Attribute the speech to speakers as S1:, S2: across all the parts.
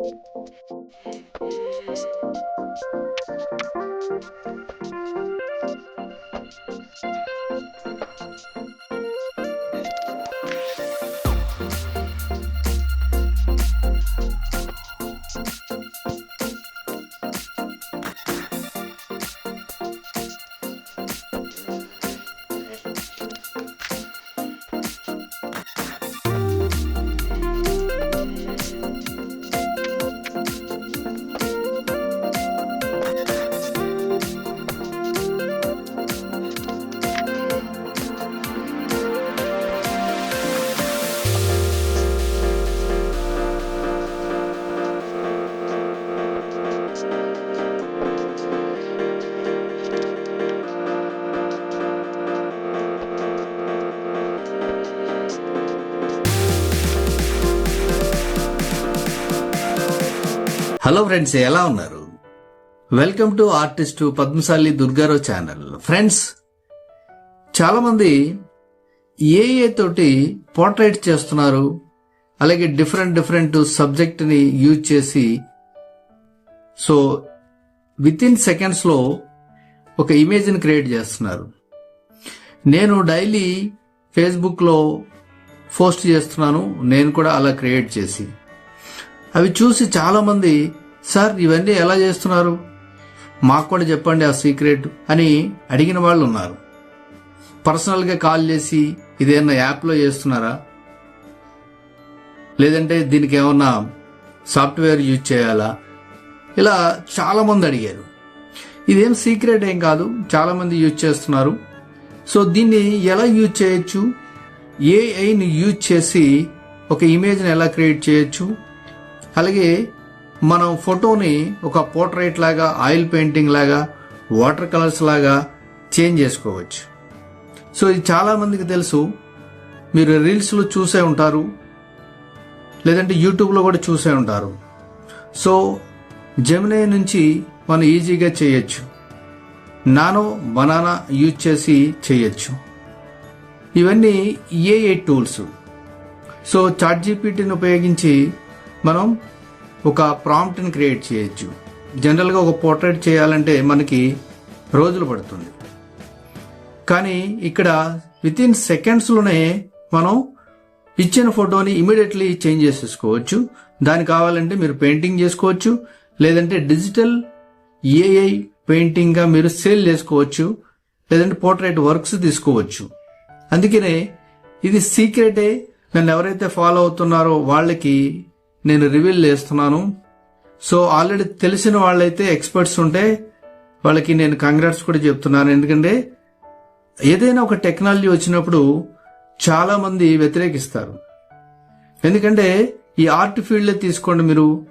S1: Thank you. Hello friends ఎలా ఉన్నారు? Welcome to artist Padmashali Durgarao channel friends చాలామంది ఏఏ తోటి పోర్ట్రైట్ చేస్తున్నారు. అలాగే డిఫరెంట్ డిఫరెంట్ సబ్జెక్ట్ని యూజ్ చేసి సో విత్ ఇన్ సెకండ్స్లో ఒక ఇమేజ్ని క్రియేట్ చేస్తున్నారు. నేను డైలీ ఫేస్బుక్లో పోస్ట్ చేస్తున్నాను. నేను కూడా అలా క్రియేట్ చేసి అవి చూసి చాలామంది సార్ ఇవన్నీ ఎలా చేస్తున్నారు? మాకు కూడా చెప్పండి ఆ సీక్రెట్ అని అడిగిన వాళ్ళు ఉన్నారు. పర్సనల్గా కాల్ చేసి ఇదేమన్నా యాప్లో చేస్తున్నారా? లేదంటే దీనికి ఏమన్నా సాఫ్ట్వేర్ యూజ్ చేయాలా? ఇలా చాలామంది అడిగారు. ఇదేం సీక్రెట్ ఏం కాదు చాలామంది యూజ్ చేస్తున్నారు. సో దీన్ని ఎలా యూజ్ చేయొచ్చు? ఏఐని యూజ్ చేసి ఒక ఇమేజ్ని ఎలా క్రియేట్ చేయొచ్చు? అలాగే మనం ఫోటోని ఒక పోర్ట్రైట్ లాగా ఆయిల్ పెయింటింగ్ లాగా వాటర్ కలర్స్ లాగా చేంజ్ చేసుకోవచ్చు. సో ఇది చాలామందికి తెలుసు. మీరు రీల్స్లో చూసే ఉంటారు. లేదంటే యూట్యూబ్లో కూడా చూసే ఉంటారు. సో జమినే నుంచి మనం ఈజీగా చేయొచ్చు. నానో బనానా యూజ్ చేసి చేయొచ్చు. ఇవన్నీ ఏఏ టూల్స్ సో చాట్ జీపీటీని ఉపయోగించి మనం ఒక ప్రాంప్ట్ని క్రియేట్ చేయొచ్చు. జనరల్గా ఒక పోర్ట్రేట్ చేయాలంటే మనకి రోజులు పడుతుంది. కానీ ఇక్కడ విత్ ఇన్ సెకండ్స్లోనే మనం ఇచ్చిన ఫోటోని ఇమీడియట్లీ చేంజ్ చేసేసుకోవచ్చు. దాని కావాలంటే మీరు పెయింటింగ్ చేసుకోవచ్చు. లేదంటే డిజిటల్ ఏఐ పెయింటింగ్గా మీరు సేల్ చేసుకోవచ్చు. లేదంటే పోర్ట్రేట్ వర్క్స్ తీసుకోవచ్చు. అందుకనే ఇది సీక్రెటే. నన్ను ఎవరైతే ఫాలో అవుతున్నారో వాళ్ళకి నేను రివీల్ చేస్తున్నాను. సో ఆల్రెడీ తెలిసిన వాళ్ళైతే ఎక్స్పర్ట్స్ ఉంటే వాళ్ళకి నేను కంగ్రాట్స్ కూడా చెప్తున్నాను. ఎందుకంటే ఏదైనా ఒక టెక్నాలజీ వచ్చినప్పుడు చాలా మంది వ్యతిరేకిస్తారు. ఎందుకంటే ఈ ఆర్ట్ ఫీల్డ్ తీసుకోండి మీరు.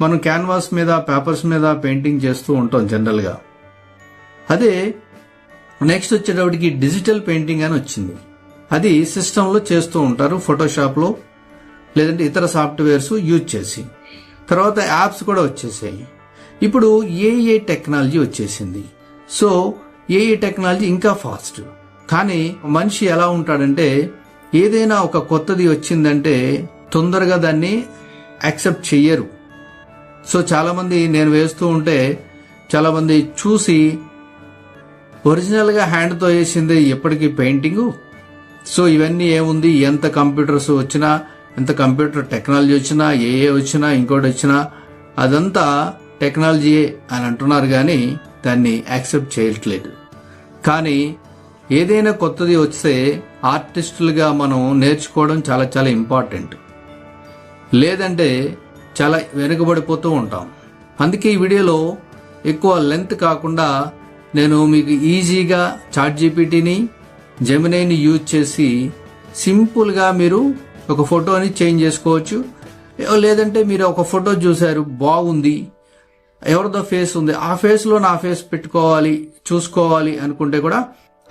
S1: మనం క్యాన్వాస్ మీద పేపర్స్ మీద పెయింటింగ్ చేస్తూ ఉంటాం జనరల్గా అదే నెక్స్ట్ వచ్చేటప్పటికి డిజిటల్ పెయింటింగ్ అని వచ్చింది. అది సిస్టంలో చేస్తూ ఉంటారు ఫోటోషాప్లో లేదంటే ఇతర సాఫ్ట్వేర్స్ యూజ్ చేసి. తర్వాత యాప్స్ కూడా వచ్చేసాయి. ఇప్పుడు ఏఏ టెక్నాలజీ వచ్చేసింది. సో ఏఏ టెక్నాలజీ ఇంకా ఫాస్ట్. కానీ మనిషి ఎలా ఉంటాడంటే ఏదైనా ఒక కొత్తది వచ్చిందంటే తొందరగా దాన్ని యాక్సెప్ట్ చెయ్యరు. సో చాలా మంది నేను వేస్తూ ఉంటే చాలా మంది చూసి ఒరిజినల్గా వేసింది ఎప్పటికీ పెయింటింగ్? సో ఇవన్నీ ఏముంది? ఎంత కంప్యూటర్స్ వచ్చినా ఎంత కంప్యూటర్ టెక్నాలజీ వచ్చినా ఏఏ వచ్చినా ఇంకోటి వచ్చినా అదంతా టెక్నాలజీయే అని అంటున్నారు కానీ దాన్ని యాక్సెప్ట్ చేయట్లేదు. కానీ ఏదైనా కొత్తది వస్తే ఆర్టిస్టులుగా మనం నేర్చుకోవడం చాలా చాలా ఇంపార్టెంట్. లేదంటే చాలా వెనుకబడిపోతూ ఉంటాం. అందుకే ఈ వీడియోలో ఎక్కువ లెంత్ కాకుండా నేను మీకు ఈజీగా చాట్ జీపీటీని జమినైని యూజ్ చేసి సింపుల్గా మీరు ఒక ఫోటోని చేంజ్ చేసుకోవచ్చు. లేదంటే మీరు ఒక ఫోటో చూశారు బాగుంది ఎవరిదో ఫేస్ ఉంది ఆ ఫేస్లో నా ఫేస్ పెట్టుకోవాలి చూసుకోవాలి అనుకుంటే కూడా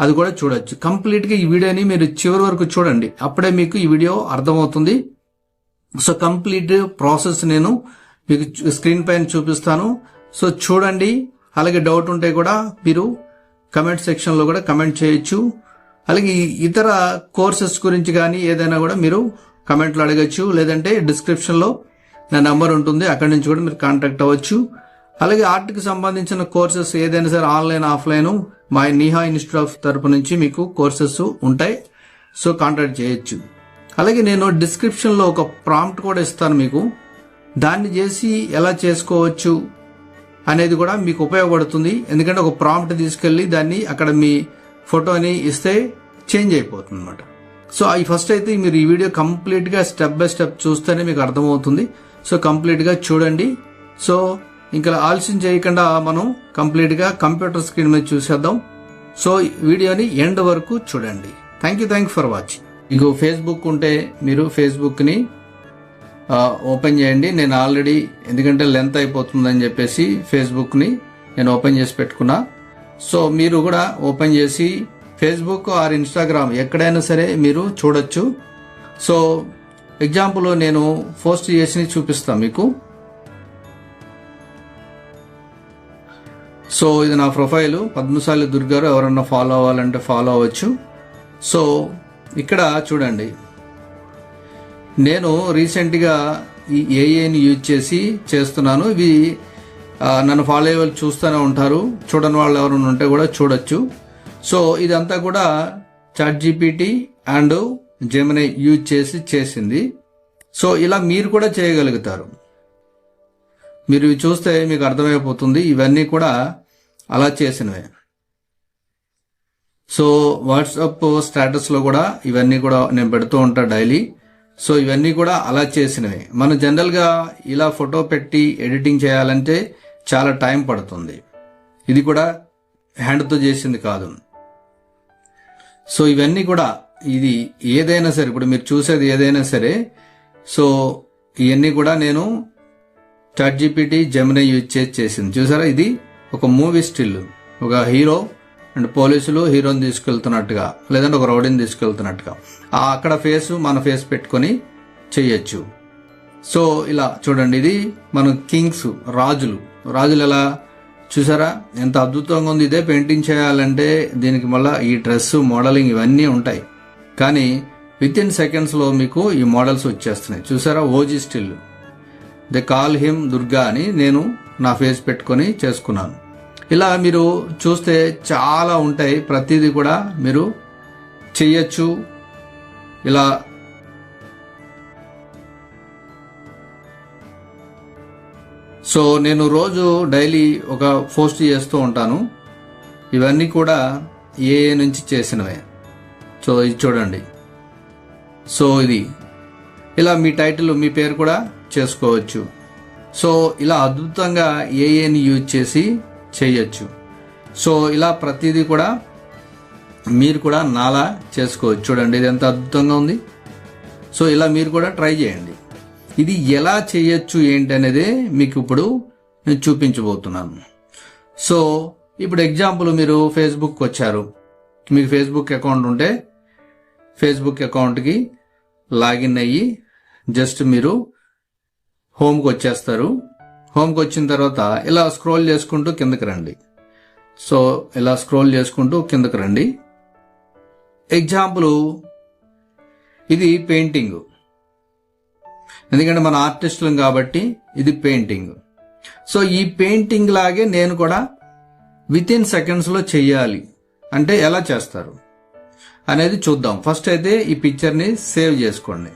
S1: అది కూడా చూడొచ్చు. కంప్లీట్గా ఈ వీడియోని మీరు చివరి వరకు చూడండి. అప్పుడే మీకు ఈ వీడియో అర్థమవుతుంది. సో కంప్లీట్ ప్రాసెస్ నేను మీకు స్క్రీన్ పైన చూపిస్తాను. సో చూడండి. అలాగే డౌట్ ఉంటే కూడా మీరు కమెంట్ సెక్షన్లో కూడా కమెంట్ చేయొచ్చు. అలాగే ఇతర కోర్సెస్ గురించి కానీ ఏదైనా కూడా మీరు కమెంట్లు అడగచ్చు లేదంటే డిస్క్రిప్షన్లో నా నెంబర్ ఉంటుంది అక్కడి నుంచి కూడా మీరు కాంటాక్ట్ అవ్వచ్చు. అలాగే ఆర్ట్కి సంబంధించిన కోర్సెస్ ఏదైనా సరే ఆన్లైన్ ఆఫ్లైన్ మా నిహా ఇన్స్టిట్యూట్ ఆఫ్ తరపు నుంచి మీకు కోర్సెస్ ఉంటాయి సో కాంటాక్ట్ చేయొచ్చు. అలాగే నేను డిస్క్రిప్షన్లో ఒక ప్రాంప్ట్ కూడా ఇస్తాను మీకు. దాన్ని చేసి ఎలా చేసుకోవచ్చు అనేది కూడా మీకు ఉపయోగపడుతుంది. ఎందుకంటే ఒక ప్రాంప్ట్ తీసుకెళ్ళి దాన్ని అక్కడ మీ ఫోటోని ఇస్తే చేంజ్ అయిపోతుంది అనమాట సో ఈ ఫస్ట్ అయితే మీరు ఈ వీడియో కంప్లీట్గా స్టెప్ బై స్టెప్ చూస్తేనే మీకు అర్థమవుతుంది. సో కంప్లీట్గా చూడండి. సో ఇంకా ఆలస్యం చేయకుండా మనం కంప్లీట్గా కంప్యూటర్ స్క్రీన్ మీద చూసేద్దాం. సో వీడియోని ఎండ్ వరకు చూడండి. Thank you thank for watching మీకు ఫేస్బుక్ ఉంటే మీరు ఫేస్బుక్ని ఓపెన్ చేయండి. నేను ఆల్రెడీ ఎందుకంటే లెంత్ అయిపోతుందని చెప్పేసి ఫేస్బుక్ని నేను ఓపెన్ చేసి పెట్టుకున్నా. సో మీరు కూడా ఓపెన్ చేసి ఫేస్బుక్ ఆర్ ఇన్స్టాగ్రామ్ ఎక్కడైనా సరే మీరు చూడొచ్చు. సో ఎగ్జాంపుల్ నేను పోస్ట్ చేసి చూపిస్తాను మీకు. సో ఇది నా ప్రొఫైల్ పద్మశాలి దుర్గారు ఎవరన్నా ఫాలో అవ్వాలంటే ఫాలో అవ్వచ్చు. సో ఇక్కడ చూడండి. నేను రీసెంట్గా ఈ ఏఏని యూజ్ చేసి చేస్తున్నాను. ఇవి నన్ను ఫాలో అయ్యే వాళ్ళు చూస్తూనే ఉంటారు. చూడని వాళ్ళు ఎవరైనా ఉంటే కూడా చూడొచ్చు. సో ఇదంతా కూడా ChatGPT and Gemini use చేసి చేసింది. సో ఇలా మీరు కూడా చేయగలుగుతారు. మీరు చూస్తే మీకు అర్థమైపోతుంది. ఇవన్నీ కూడా అలా చేసినవే. సో వాట్సాప్ స్టేటస్లో కూడా ఇవన్నీ కూడా నేను పెడుతూ ఉంటా డైలీ. సో ఇవన్నీ కూడా అలా చేసినవి. మనం జనరల్గా ఇలా ఫోటో పెట్టి ఎడిటింగ్ చేయాలంటే చాలా టైం పడుతుంది. ఇది కూడా హ్యాండ్తో చేసింది కాదు. సో ఇవన్నీ కూడా ఇది ఏదైనా సరే ఇప్పుడు మీరు చూసేది ఏదైనా సరే సో ఇవన్నీ కూడా నేను చాట్ జీపీటీ జమిన యూజ్ చేసి చేసింది. చూసారా? ఇది ఒక మూవీ స్టిల్ ఒక హీరో అండ్ పోలీసులు హీరోని తీసుకెళ్తున్నట్టుగా లేదంటే ఒక రౌడీని తీసుకెళ్తున్నట్టుగా. ఆ అక్కడ ఫేస్ మన ఫేస్ పెట్టుకొని చేయొచ్చు. సో ఇలా చూడండి ఇది మన కింగ్స్ రాజులు. రాజులు ఎలా చూసారా? ఎంత అద్భుతంగా ఉంది. ఇదే పెయింటింగ్ చేయాలంటే దీనికి మళ్ళీ ఈ డ్రెస్ మోడలింగ్ ఇవన్నీ ఉంటాయి. కానీ విత్ ఇన్ సెకండ్స్లో మీకు ఈ మోడల్స్ వచ్చేస్తున్నాయి. చూసారా? OG still. They call him Durga అని నేను నా ఫేస్ పెట్టుకొని చేసుకున్నాను. ఇలా మీరు చూస్తే చాలా ఉంటాయి. ప్రతిదీ కూడా మీరు చెయ్యొచ్చు. ఇలా సో నేను రోజు డైలీ ఒక పోస్ట్ చేస్తూ ఉంటాను. ఇవన్నీ కూడా ఏ నుంచి చేసినవే. సో ఇది చూడండి. సో ఇది. ఇలా మీ టైటిల్ మీ పేరు కూడా చేసుకోవచ్చు. సో ఇలా అద్భుతంగా ఏఏని యూజ్ చేసి చేయొచ్చు. సో ఇలా ప్రతిదీ కూడా మీరు కూడా నాలా చేసుకోవచ్చు. చూడండి ఇది ఎంత అద్భుతంగా ఉంది. సో ఇలా మీరు కూడా ట్రై చేయండి. ఇది ఎలా చేయొచ్చు ఏంటి అనేది మీకు ఇప్పుడు నేను చూపించబోతున్నాను. సో ఇప్పుడు ఎగ్జాంపుల్ మీరు ఫేస్బుక్ వచ్చారు. మీకు ఫేస్బుక్ అకౌంట్ ఉంటే ఫేస్బుక్ అకౌంట్కి లాగిన్ అయ్యి జస్ట్ మీరు హోమ్కి వచ్చేస్తారు. హోమ్కి వచ్చిన తర్వాత ఇలా స్క్రోల్ చేసుకుంటూ కిందకి రండి. సో ఇలా స్క్రోల్ చేసుకుంటూ కిందకి రండి. ఎగ్జాంపుల్ ఇది పెయింటింగ్. ఎందుకంటే మన ఆర్టిస్టులం కాబట్టి ఇది పెయింటింగ్. సో ఈ పెయింటింగ్ లాగే నేను కూడా విత్ ఇన్ సెకండ్స్లో చెయ్యాలి. అంటే ఎలా చేస్తారు? అనేది చూద్దాం. ఫస్ట్ అయితే ఈ పిక్చర్ని సేవ్ చేసుకోండి.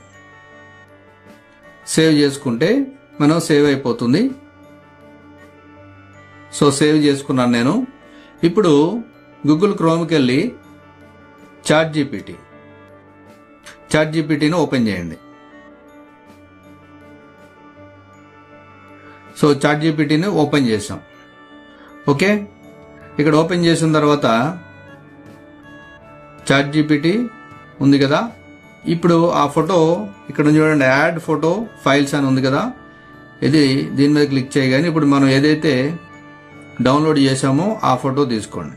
S1: సేవ్ చేసుకుంటే మనం సేవ్ అయిపోతుంది. సో సేవ్ చేసుకున్నాను నేను. ఇప్పుడు గూగుల్ క్రోమ్కి వెళ్ళి చాట్ జీపీటీ. చాట్ జీపీటీని ఓపెన్ చేయండి. సో చాట్ జీపీటీని ఓపెన్ చేసాం ఓకే? ఇక్కడ ఓపెన్ చేసిన తర్వాత చాట్ జీపీటీ ఉంది కదా? ఇప్పుడు ఆ ఫోటో ఇక్కడ చూడండి యాడ్ ఫోటో ఫైల్స్ అని ఉంది కదా? ఇది దీని మీద క్లిక్ చేయగానే ఇప్పుడు మనం ఏదైతే డౌన్లోడ్ చేసామో ఆ ఫోటో తీసుకోండి.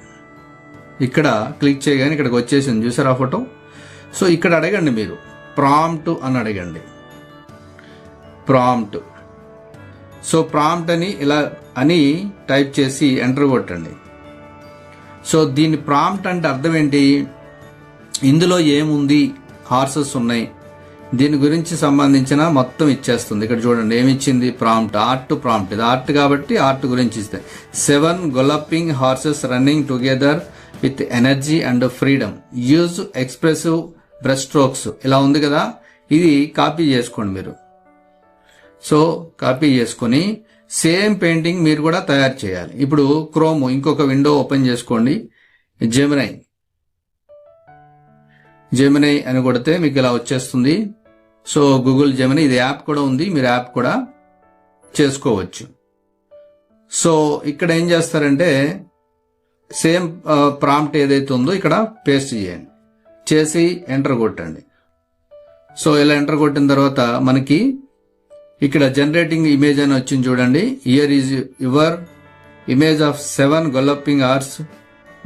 S1: ఇక్కడ క్లిక్ చేయగానే ఇక్కడికి వచ్చేసింది. చూసారు ఆ ఫోటో? సో ఇక్కడ అడగండి మీరు. ప్రాంప్ట్ అని అడగండి. ప్రాంప్ట్. సో ప్రాంప్ట్ అని ఇలా అని టైప్ చేసి ఎంటర్ కొట్టండి. సో దీని ప్రాంప్ట్ అంటే అర్థం ఏంటి? ఇందులో ఏముంది? హార్సెస్ ఉన్నాయి. దీని గురించి సంబంధించిన మొత్తం ఇచ్చేస్తుంది. ఇక్కడ చూడండి ఏమి ఇచ్చింది ప్రాంప్ట్ ఆర్ట్ ప్రాంప్ట్. ఇది ఆర్ట్ కాబట్టి ఆర్ట్ గురించి ఇస్తే. Seven galloping horses running together with energy and freedom. Use expressive brush strokes ఇలా ఉంది కదా? ఇది కాపీ చేసుకోండి మీరు. సో కాపీ చేసుకొని సేమ్ పెయింటింగ్ మీరు కూడా తయారు చేయాలి. ఇప్పుడు క్రోమ్ ఇంకొక విండో ఓపెన్ చేసుకోండి. జెమినై జెమినై అని కొడితే మీకు ఇలా వచ్చేస్తుంది. సో గూగుల్ జెమిని ఇది యాప్ కూడా ఉంది. మీరు యాప్ కూడా చేసుకోవచ్చు. సో ఇక్కడ ఏం చేస్తారంటే సేమ్ ప్రాంప్ట్ ఏదైతే ఉందో ఇక్కడ పేస్ట్ చేయండి. చేసి ఎంటర్ కొట్టండి. సో ఇలా ఎంటర్ కొట్టిన తర్వాత మనకి ఇక్కడ జనరేటింగ్ ఇమేజ్ అని వచ్చింది చూడండి. Here is your image of seven galloping horses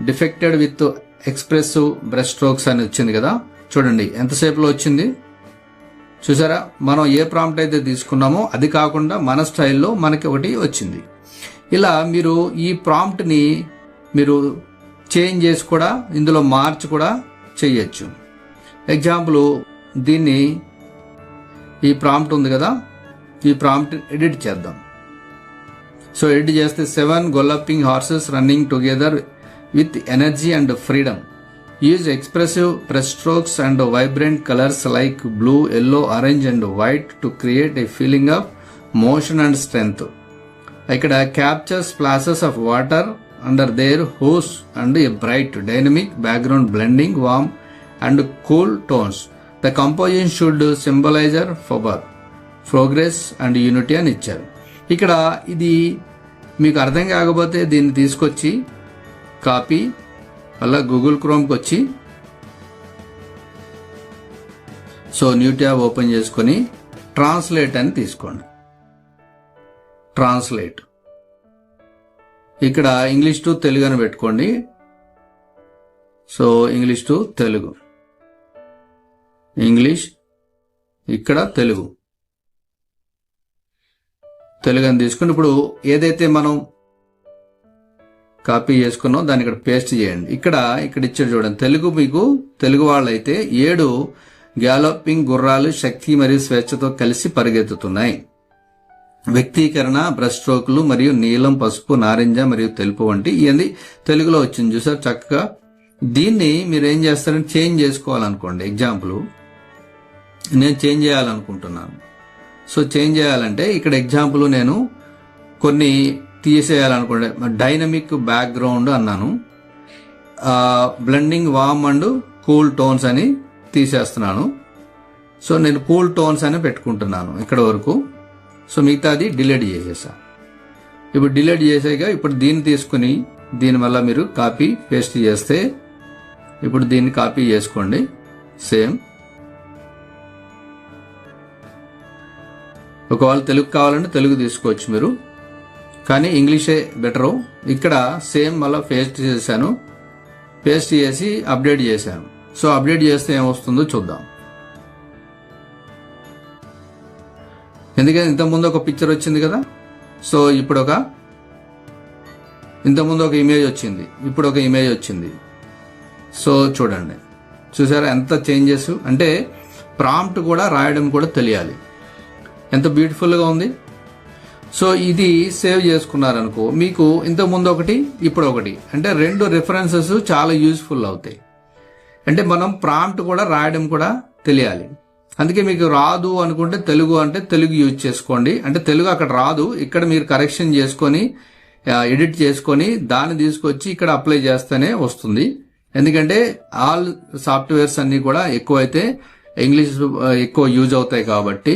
S1: depicted with expressive brush strokes అని వచ్చింది కదా. చూడండి ఎంతసేపులో వచ్చింది? చూసారా? మనం ఏ ప్రాంప్ట్ అయితే తీసుకున్నామో అది కాకుండా మన స్టైల్లో మనకి ఒకటి వచ్చింది. ఇలా మీరు ఈ ప్రాంప్ట్ని మీరు చేంజ్ చేసి కూడా ఇందులో మార్చి కూడా చేయొచ్చు. ఎగ్జాంపుల్ దీన్ని ఈ ప్రాంప్ట్ ఉంది కదా. ఈ ప్రాంప్ట్ ఎడిట్ చేద్దాం. సో ఎడిట్ చేస్తే seven galloping horses running together with energy and freedom. Use expressive brush strokes and vibrant colours like blue yellow orange and white to create a feeling of motion and strength. ఇక్కడ capture splashes of water under their hooves and a bright dynamic background blending warm and cool tones. The composition should symbolise favour progress and unity అని ఇచ్చారు. ఇక్కడ ఇది మీకు అర్థం కాకపోతే దీన్ని తీసుకొచ్చి కాపీ అలా గూగుల్ క్రోమ్కి వచ్చి సో న్యూ ట్యాబ్ ఓపెన్ చేసుకొని ట్రాన్స్లేట్ అని తీసుకోండి. ట్రాన్స్లేట్. ఇక్కడ ఇంగ్లీష్ టు తెలుగు అని పెట్టుకోండి. So English to Telugu. English ఇక్కడ తెలుగు. తెలుగుని తీసుకుని ఇప్పుడు ఏదైతే మనం కాపీ చేసుకున్నాం దాన్ని ఇక్కడ పేస్ట్ చేయండి. ఇక్కడ ఇక్కడ ఇచ్చాడు చూడండి. తెలుగు మీకు తెలుగు వాళ్ళైతే ఏడు గ్యాలోపింగ్ గుర్రాలు శక్తి మరియు స్వేచ్ఛతో కలిసి పరిగెత్తుతున్నాయి. వ్యక్తీకరణ బ్రష్ స్ట్రోకులు మరియు నీలం పసుపు నారింజ మరియు తెలుపు వంటి ఇవన్నీ తెలుగులో వచ్చింది చూసారు చక్కగా. దీన్ని మీరు ఏం చేస్తారంటే చేంజ్ చేసుకోవాలనుకోండి. ఎగ్జాంపుల్ నేను చేంజ్ చేయాలనుకుంటున్నాను. సో చేంజ్ చేయాలంటే ఇక్కడ ఎగ్జాంపుల్ నేను కొన్ని తీసేయాలనుకుంటే డైనమిక్ బ్యాక్గ్రౌండ్ అన్నాను. Blending warm and cool tones అని తీసేస్తున్నాను. సో నేను కూల్ టోన్స్ అని పెట్టుకుంటున్నాను ఇక్కడ వరకు. సో మిగతాది డిలీట్ చేసేసా. ఇప్పుడు డిలీట్ చేసాక ఇప్పుడు దీన్ని తీసుకుని దీని వల్ల మీరు కాపీ పేస్ట్ చేస్తే ఇప్పుడు దీన్ని కాపీ చేసుకోండి. సేమ్ ఒకవేళ తెలుగు కావాలంటే తెలుగు తీసుకోవచ్చు మీరు. కానీ ఇంగ్లీషే బెటరు. ఇక్కడ సేమ్ మళ్ళీ పేస్ట్ చేశాను. పేస్ట్ చేసి అప్డేట్ చేశాను. సో అప్డేట్ చేస్తే ఏమొస్తుందో చూద్దాం. ఎందుకంటే ఇంతకుముందు ఒక పిక్చర్ వచ్చింది కదా? సో ఇప్పుడు ఒక ఇంతకుముందు ఒక ఇమేజ్ వచ్చింది. ఇప్పుడు ఒక ఇమేజ్ వచ్చింది. సో చూడండి. చూసారా ఎంత చేంజెస్? అంటే ప్రాంప్ట్ కూడా రాయడం కూడా తెలియాలి. ఎంత బ్యూటిఫుల్గా ఉంది. సో ఇది సేవ్ చేసుకున్నారనుకో మీకు ఇంతకుముందు ఒకటి ఇప్పుడు ఒకటి. అంటే రెండు రిఫరెన్సెస్ చాలా యూజ్ఫుల్ అవుతాయి. అంటే మనం ప్రాంప్ట్ కూడా రాయడం కూడా తెలియాలి. అందుకే మీకు రాదు అనుకుంటే తెలుగు అంటే తెలుగు యూజ్ చేసుకోండి. అంటే తెలుగు అక్కడ రాదు. ఇక్కడ మీరు కరెక్షన్ చేసుకొని ఎడిట్ చేసుకొని దాన్ని తీసుకొచ్చి ఇక్కడ అప్లై చేస్తేనే వస్తుంది. ఎందుకంటే ఆల్ సాఫ్ట్వేర్స్ అన్ని కూడా ఎక్కువైతే ఇంగ్లీష్ ఎక్కువ యూజ్ అవుతాయి కాబట్టి.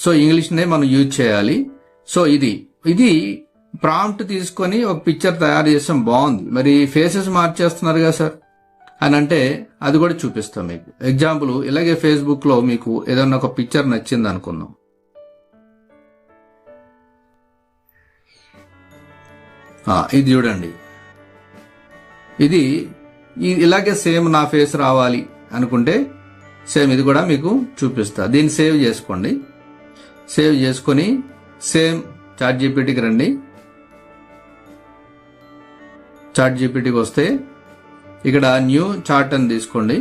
S1: సో ఇంగ్లీష్నే మనం యూజ్ చేయాలి. సో ఇది ఇది ప్రాంప్ట్ తీసుకొని ఒక పిక్చర్ తయారు చేసాం బాగుంది. మరి ఫేసెస్ మార్చేస్తున్నారు కదా సార్? అని అంటే అది కూడా చూపిస్తాం మీకు. ఎగ్జాంపుల్ ఇలాగే ఫేస్బుక్లో మీకు ఏదన్నా ఒక పిక్చర్ నచ్చింది అనుకుందాం. ఇది చూడండి. ఇది ఇలాగే సేమ్ నా ఫేస్ రావాలి అనుకుంటే సేమ్ ఇది కూడా మీకు చూపిస్తా. దీన్ని సేవ్ చేసుకోండి. సేవ్ చేసుకొని సేమ్ చాట్ జీపీటీకి రండి. చాట్ జీపీటీకి వస్తే ఇక్కడ న్యూ చార్ట్ అని తీసుకోండి.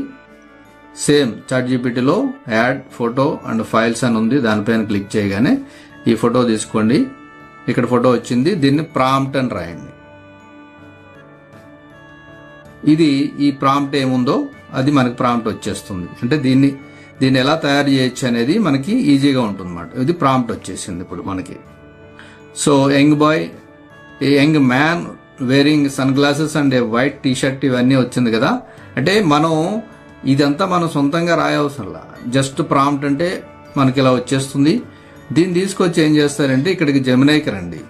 S1: సేమ్ చాట్ జీపీటీలో యాడ్ ఫోటో అండ్ ఫైల్స్ అని ఉంది దానిపైన క్లిక్ చేయగానే ఈ ఫోటో తీసుకోండి. ఇక్కడ ఫోటో వచ్చింది దీన్ని ప్రాంప్ట్ అని రాయండి. ఇది ఈ ప్రాంప్ట్ ఏముందో అది మనకు ప్రాంప్ట్ వచ్చేస్తుంది. అంటే దీన్ని దీన్ని ఎలా తయారు చేయొచ్చు అనేది మనకి ఈజీగా ఉంటుందన్నమాట. ఇది ప్రాంప్ట్ వచ్చేసింది ఇప్పుడు మనకి. So young boy young man wearing sunglasses and a white T shirt ఇవన్నీ వచ్చింది కదా. అంటే మనం ఇదంతా మనం సొంతంగా రాయవసరంలా. జస్ట్ ప్రాంప్ట్ అంటే మనకి ఇలా వచ్చేస్తుంది. దీన్ని తీసుకొచ్చి ఏం చేస్తారంటే ఇక్కడికి జమినైకి రండి.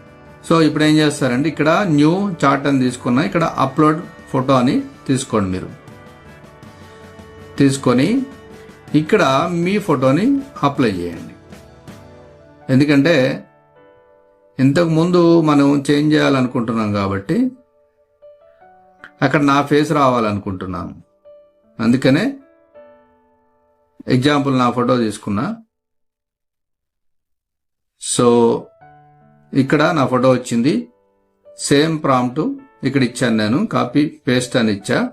S1: సో ఇప్పుడు ఏం చేస్తారంటే ఇక్కడ న్యూ చార్ట్ అని తీసుకున్నా ఇక్కడ అప్లోడ్ ఫోటో అని తీసుకోండి మీరు. తీసుకొని ఇక్కడ మీ ఫోటోని అప్లై చేయండి. ఎందుకంటే ఇంతకు ముందు మనం చేంజ్ చేయాలనుకుంటున్నాం కాబట్టి అక్కడ నా ఫేస్ రావాలనుకుంటున్నాను అందుకనే ఎగ్జాంపుల్ నా ఫోటో తీసుకున్నా. సో ఇక్కడ నా ఫోటో వచ్చింది. సేమ్ ప్రాంప్ట్ ఇక్కడ ఇచ్చాను నేను. కాపీ పేస్ట్ అని ఇచ్చా.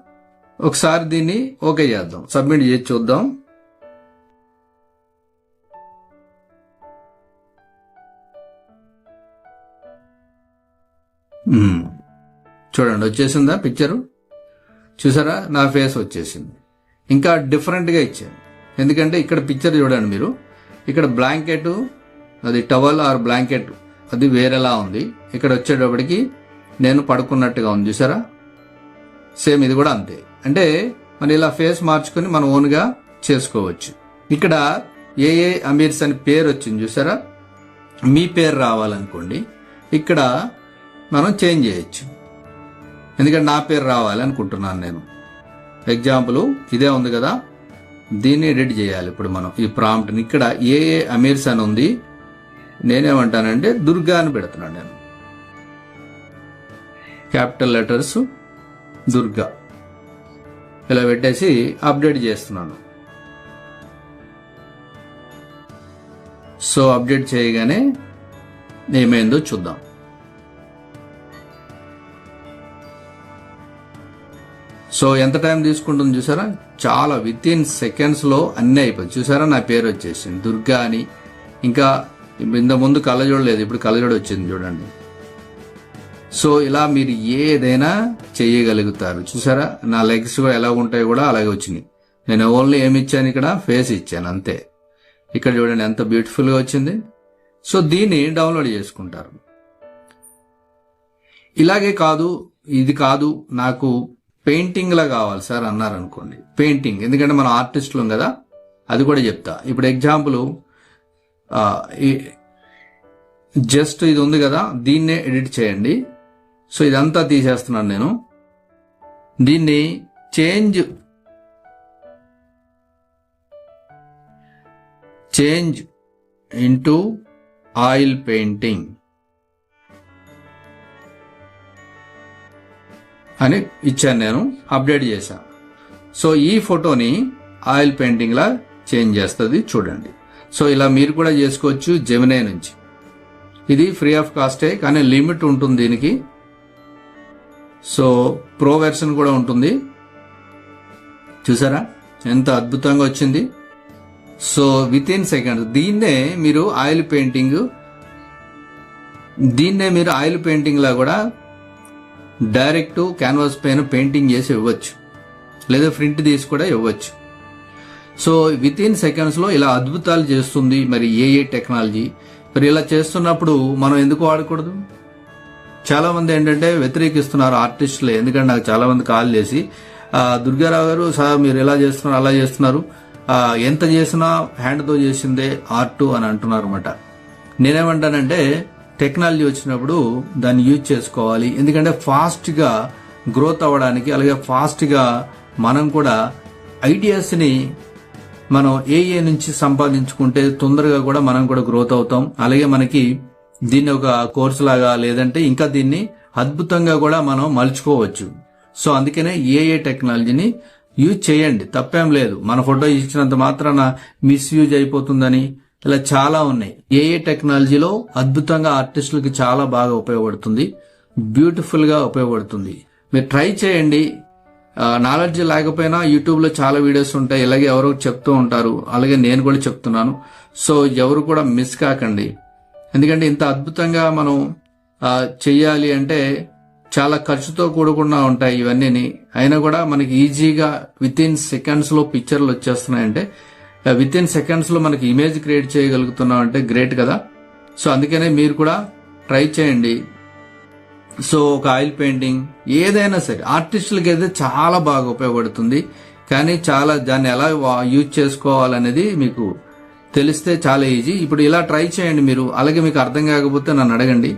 S1: ఒకసారి దీన్ని ఓకే చేద్దాం. సబ్మిట్ చేసి చూద్దాం. చూడండి వచ్చేసిందా పిక్చరు చూసారా? నా ఫేస్ వచ్చేసింది. ఇంకా డిఫరెంట్గా ఇచ్చాను ఎందుకంటే ఇక్కడ పిక్చర్ చూడండి మీరు. ఇక్కడ బ్లాంకెట్ అది టవల్ ఆర్ బ్లాంకెట్ అది వేరేలా ఉంది. ఇక్కడ వచ్చేటప్పటికి నేను పడుకున్నట్టుగా ఉంది. చూసారా? సేమ్ ఇది కూడా అంతే. అంటే మనం ఇలా ఫేస్ మార్చుకొని మనం ఓన్గా చేసుకోవచ్చు. ఇక్కడ ఏఏ అమీర్స్ అని పేరు వచ్చింది. చూసారా? మీ పేరు రావాలనుకోండి. ఇక్కడ మనం చేంజ్ చేయొచ్చు. ఎందుకంటే నా పేరు రావాలి అనుకుంటున్నాను నేను. ఎగ్జాంపుల్ ఇదే ఉంది కదా. దీన్ని ఎడిట్ చేయాలి ఇప్పుడు మనం. ఈ ప్రాంప్ట్ని ఇక్కడ ఏఏ అమీర్స్ అని ఉంది. నేనేమంటానంటే దుర్గా అని పెడుతున్నాను నేను. Capital letters Durga. ఇలా పెట్టేసి అప్డేట్ చేస్తున్నాను. సో అప్డేట్ చేయగానే ఏమైందో చూద్దాం. సో ఎంత టైం తీసుకుంటుంది చూసారా? చాలా విత్ ఇన్ సెకండ్స్లో అన్నీ అయిపోయింది చూసారా? నా పేరు వచ్చేసింది. దుర్గా అని. ఇంకా ఇంత ముందు కళ్ళజోడు లేదు. ఇప్పుడు కళ్ళజోడు వచ్చింది చూడండి. సో ఇలా మీరు ఏదైనా చేయగలుగుతారు. చూసారా? నా లెగ్స్ కూడా ఎలా ఉంటాయో కూడా అలాగే వచ్చినాయి. నేను ఓన్లీ ఏమి ఇచ్చాను ఇక్కడ? ఫేస్ ఇచ్చాను. అంతే. ఇక్కడ చూడండి ఎంత బ్యూటిఫుల్గా వచ్చింది. సో దీన్ని డౌన్లోడ్ చేసుకుంటారు. ఇలాగే కాదు ఇది కాదు. నాకు పెయింటింగ్లా కావాలి సార్ అన్నారు అనుకోండి పెయింటింగ్. ఎందుకంటే మనం ఆర్టిస్టులం కదా అది కూడా చెప్తా. ఇప్పుడు ఎగ్జాంపుల్ జస్ట్ ఇది ఉంది కదా దీన్నే ఎడిట్ చేయండి. సో ఇదంతా తీసేస్తున్నాను నేను. దీన్ని change change into oil painting. అని ఇచ్చాను నేను అప్డేట్ చేశాను సో ఈ ఫోటోని ఆయిల్ పెయింటింగ్ లా చేంజ్ చేస్తుంది చూడండి. సో ఇలా మీరు కూడా చేసుకోవచ్చు జెమినై నుంచి. ఇది ఫ్రీ ఆఫ్ కాస్టే కానీ లిమిట్ ఉంటుంది దీనికి. సో ప్రో వెర్షన్ కూడా ఉంటుంది. చూసారా? ఎంత అద్భుతంగా వచ్చింది. సో విత్ ఇన్ సెకండ్ దీన్నే మీరు ఆయిల్ పెయింటింగ్ దీన్నే మీరు ఆయిల్ పెయింటింగ్ లా కూడా డైరెక్ట్ క్యాన్వాస్ పైన పెయింటింగ్ చేసి ఇవ్వచ్చు. లేదా ప్రింట్ తీసి కూడా ఇవ్వచ్చు. సో విత్ ఇన్ సెకండ్స్లో ఇలా అద్భుతాలు చేస్తుంది మరి ఏఏ టెక్నాలజీ మరి ఇలా చేస్తున్నప్పుడు మనం ఎందుకు వాడకూడదు? చాలా మంది ఏంటంటే వ్యతిరేకిస్తున్నారు ఆర్టిస్టులు ఎందుకంటే నాకు చాలా మంది కాల్ చేసి దుర్గారావు గారు సార్ మీరు ఎలా చేస్తున్నారు అలా చేస్తున్నారు. ఎంత చేసినా హ్యాండ్తో చేసిందే ఆర్టు అని అంటున్నారు అనమాట నేనేమంటానంటే టెక్నాలజీ వచ్చినప్పుడు దాన్ని యూజ్ చేసుకోవాలి. ఎందుకంటే ఫాస్ట్గా గ్రోత్ అవ్వడానికి అలాగే ఫాస్ట్గా మనం కూడా ఐడియాస్ని మనం ఏఏ నుంచి సంపాదించుకుంటే తొందరగా కూడా మనం కూడా గ్రోత్ అవుతాం. అలాగే మనకి దీన్ని ఒక కోర్సు లాగా లేదంటే ఇంకా దీన్ని అద్భుతంగా కూడా మనం మలుచుకోవచ్చు. సో అందుకనే ఏఏ టెక్నాలజీని యూజ్ చేయండి. తప్పేం లేదు. మన ఫోటో ఇచ్చినంత మాత్రాన మిస్యూజ్ అయిపోతుందని ఇలా చాలా ఉన్నాయి. ఏఏ టెక్నాలజీలో అద్భుతంగా ఆర్టిస్టులకి చాలా బాగా ఉపయోగపడుతుంది. బ్యూటిఫుల్గా ఉపయోగపడుతుంది. మీరు ట్రై చేయండి. నాలెడ్జ్ లేకపోయినా యూట్యూబ్లో చాలా వీడియోస్ ఉంటాయి. ఇలాగే ఎవరో చెప్తూ ఉంటారు. అలాగే నేను కూడా చెప్తున్నాను. సో ఎవరు కూడా మిస్ కాకండి. ఎందుకంటే ఇంత అద్భుతంగా మనం చెయ్యాలి అంటే చాలా ఖర్చుతో కూడుకున్నా ఉంటాయి ఇవన్నీ అయినా కూడా మనకి ఈజీగా విత్ ఇన్ సెకండ్స్లో పిక్చర్లు వచ్చేస్తున్నాయంటే విత్ ఇన్ సెకండ్స్లో మనకి ఇమేజ్ క్రియేట్ చేయగలుగుతున్నాం అంటే గ్రేట్ కదా. సో అందుకనే మీరు కూడా ట్రై చేయండి. సో ఒక ఆయిల్ పెయింటింగ్ ఏదైనా సరే ఆర్టిస్టులకి అయితే చాలా బాగా ఉపయోగపడుతుంది. కానీ చాలా దాన్ని ఎలా వా- యూజ్ చేసుకోవాలనేది మీకు తెలిస్తే చాలా ఈజీ ఇప్పుడు ఇలా ట్రై చేయండి మీరు. అలాగే మీకు అర్థం కాకపోతే నన్ను అడగండి.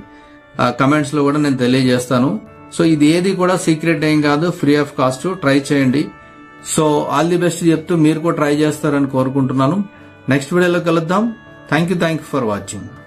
S1: Uh, కమెంట్స్లో కూడా నేను తెలియజేస్తాను. సో ఇది ఏది కూడా సీక్రెట్ ఏం కాదు. ఫ్రీ ఆఫ్ కాస్ట్ ట్రై చేయండి. సో ఆల్ ది బెస్ట్ చెప్తూ మీరు కూడా ట్రై చేస్తారని కోరుకుంటున్నాను. నెక్స్ట్ వీడియోలో కలుద్దాం. Thank you thank you for watching